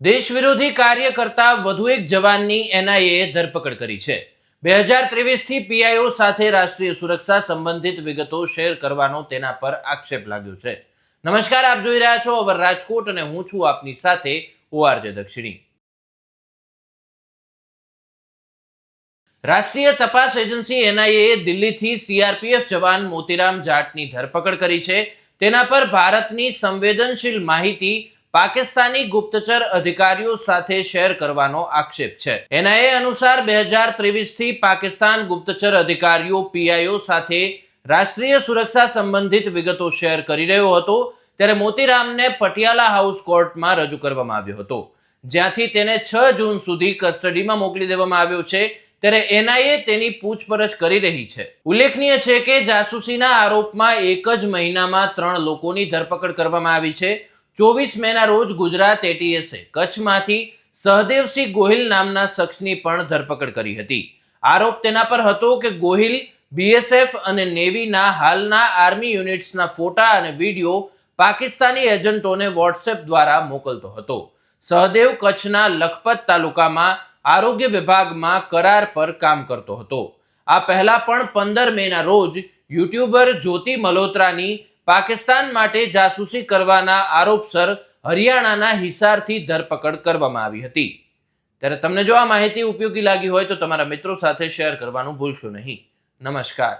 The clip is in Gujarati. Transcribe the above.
દેશ વિરોધી કાર્ય કરતા વધુ એક જવાનની એનઆઈએ ધરપકડ કરી છે. બે હજાર ત્રેવીસથી પીઆઈઓ સાથે રાષ્ટ્રીય સુરક્ષા સંબંધિત વિગતો શેર કરવાનો તેના પર આક્ષેપ લાગ્યો છે. નમસ્કાર, આપ જોઈ રહ્યા છો અવર રાજકોટ અને હું છું આપની સાથે ઓઆરજે દક્ષિણી રાષ્ટ્રીય તપાસ એજન્સી એનઆઈએ દિલ્હીથી સીઆરપીએફ જવાન મોતીરામ જાટની ધરપકડ કરી છે. તેના પર ભારતની સંવેદનશીલ માહિતી પાકિસ્તાની ગુપ્તચર અધિકારીઓ સાથે શેર કરવાનો આક્ષેપ છે. એનઆઈએ અનુસાર બે હજાર ત્રેવીસથી પાકિસ્તાન ગુપ્તચર અધિકારીઓ પીઆઈઓ સાથે રાષ્ટ્રીય સુરક્ષા સંબંધિત વિગતો શેર કરી રહ્યો હતો. ત્યારે મોતીરામને પટિયાલા હાઉસ કોર્ટમાં રજૂ કરવામાં આવ્યો હતો. જ્યાંથી તેને છ જૂન સુધી કસ્ટડીમાં મોકલી દેવામાં આવ્યો છે. ત્યારે એનઆઈએ તેની પૂછપરછ કરી રહી છે. ઉલ્લેખનીય છે કે જાસૂસીના આરોપમાં એક જ મહિનામાં ત્રણ લોકોની ધરપકડ કરવામાં આવી છે. ચોવીસ મેના રોજ ગુજરાત એટીએસે કચ્છમાંથી સહદેવસિંહ ગોહિલ નામના શખ્સની પણ ધરપકડ કરી હતી. આરોપ તેના પર હતો કે ગોહિલ બીએસએફ અને નેવીના હાલના આર્મી યુનિટ્સના ફોટા અને વીડિયો પાકિસ્તાની એજન્ટોને વોટ્સએપ દ્વારા મોકલતો હતો. સહદેવ કચ્છના લખપત તાલુકામાં આરોગ્ય વિભાગમાં કરાર પર કામ કરતો હતો. આ પહેલા પણ પંદર મેના રોજ યુટ્યુબર જ્યોતિ મલ્હોત્રાની પાકિસ્તાન માટે જાસૂસી કરવાના આરોપસર હરિયાણાના હિસારથી ધરપકડ કરવામાં આવી હતી. ત્યારે તમને જો આ માહિતી ઉપયોગી લાગી હોય તો તમારા મિત્રો સાથે શેર કરવાનું ભૂલશો નહીં. નમસ્કાર.